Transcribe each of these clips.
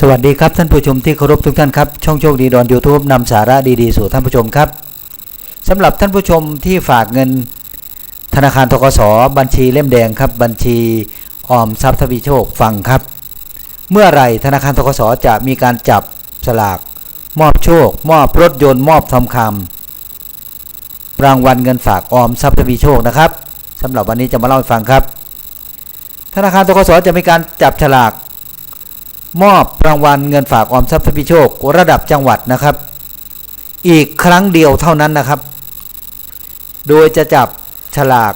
สวัสดีครับท่านผู้ชมที่เคารพทุกท่านครับช่องโชคดีดอนยูทูบนำสาระดีๆสู่ท่านผู้ชมครับสำหรับท่านผู้ชมที่ฝากเงินธนาคารทกสบัญชีเล่มแดงครับบัญชีออมทรัพย์ทวีโชคฟังครับ เมื่อไรธนาคารทกสจะมีการจับสลาก มอบโชค มอบรถยนต์มอบทองคำรางวัลเงินฝากออมทรัพย์ทวีโชคนะครับสำหรับวันนี้จะมาเล่าให้ฟังครับ ธนาคารทกสจะมีการจับฉลาก มอบรางวัลเงินฝากออมทรัพย์ทวีโชคระดับจังหวัดนะครับ อีกครั้งเดียวเท่านั้นนะครับ โดยจะจับฉลาก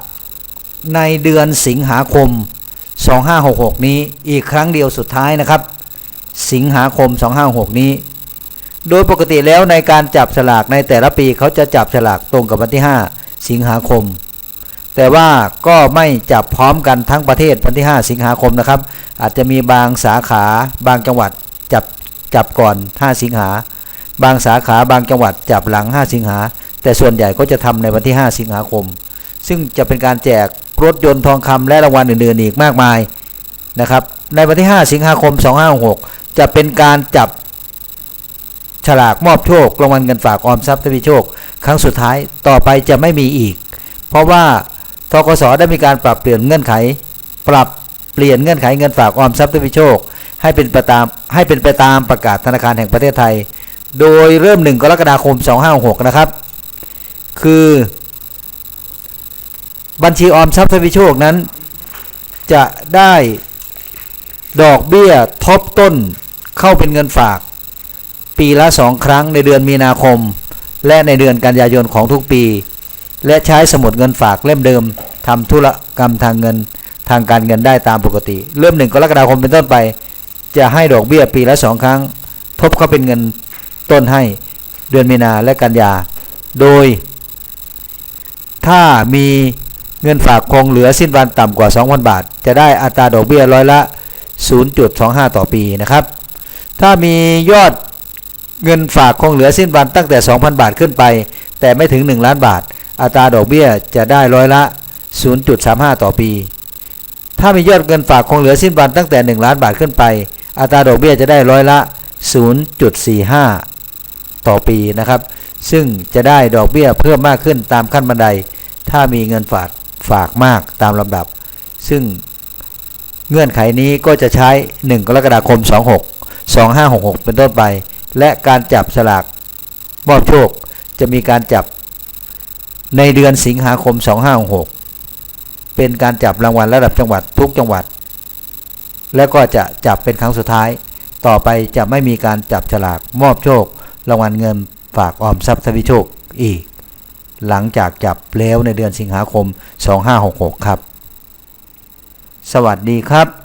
ในเดือนสิงหาคม 2566 นี้อีกครั้งเดียวสุดท้ายนะครับ สิงหาคม 2566 นี้ โดยปกติแล้วในการจับฉลากในแต่ละปีเขาจะจับฉลากตรงกับวันที่ 5 สิงหาคม แต่ว่าก็ไม่จับพร้อมกันทั้งประเทศวันที่ 5 สิงหาคมนะครับ อาจจะมีบางสาขาบางจังหวัดจับจับก่อน 5 สิงหา บางสาขาบางจังหวัดจับหลัง 5 สิงหา แต่ส่วนใหญ่ก็จะทำในวันที่ 5 สิงหาคม ซึ่งจะเป็นการแจกรถยนต์ทองคำและรางวัลอื่นๆอีกมากมายนะครับ ในวันที่ 5 สิงหาคม 2566 จะเป็นการจับฉลากมอบโชครางวัลเงินฝากออมทรัพย์ทวีโชค ครั้งสุดท้ายต่อไปจะไม่มีอีก เพราะว่าทกสได้มีการปรับเปลี่ยนเงื่อนไข ปรับ ลี่ยนเงื่อนไขเงินฝากออมทรัพย์ทวีโชค ให้เป็นไปตามให้เป็นไปตามประกาศธนาคารแห่งประเทศไทย โดยเริ่ม 1 กรกฎาคม 2566 นะครับ คือ บัญชีออมทรัพย์ทวีโชคนั้น จะได้ดอกเบี้ยทบต้นเข้าเป็นเงินฝาก ปีละ 2 ครั้งในเดือนมีนาคม และในเดือนกันยายนของทุกปี และใช้สมุดเงินฝากเล่มเดิมทำธุรกรรมทางเงิน ทางการเงินได้ตามปกติ เริ่มหนึ่งกรกฎาคมเป็นต้นไป จะให้ดอกเบี้ยปีละสองครั้ง ทบเข้าเป็นเงินต้นให้เดือนมีนาและกันยา โดย ถ้ามีเงินฝากคงเหลือสิ้นวันต่ำกว่า 2,000 บาท จะได้อัตราดอกเบี้ยร้อยละ 0.25 ต่อปีนะครับ ถ้ามียอดเงินฝากคงเหลือสิ้นวันตั้งแต่ 2,000 บาทขึ้นไป แต่ไม่ถึง 1 ล้านบาท อัตราดอกเบี้ยจะได้ร้อยละ 0.35 ต่อปี ถ้ามียอดเงินฝากคงเหลือสิ้นวันตั้งแต่ 1 ล้านบาทขึ้นไป อัตราดอกเบี้ยจะได้ร้อยละ 0.45 ต่อปีนะครับ ซึ่งจะได้ดอกเบี้ยเพิ่มมากขึ้นตามขั้นบันได ถ้ามีเงินฝากฝากมากตามลำดับ ซึ่งเงื่อนไขนี้ก็จะใช้ 1 กรกฎาคม 26 2566 เป็นต้นไป และการจับสลากมอบโชคจะมีการจับในเดือนสิงหาคม 2566 เป็นการจับรางวัลระดับจังหวัดทุกจังหวัด และก็จะจับเป็นครั้งสุดท้าย ต่อไปจะไม่มีการจับฉลากมอบโชค รางวัลเงินฝากออมทรัพย์ทวีโชคอีก หลังจากจับแล้วในเดือนสิงหาคม 2566 ครับ สวัสดีครับ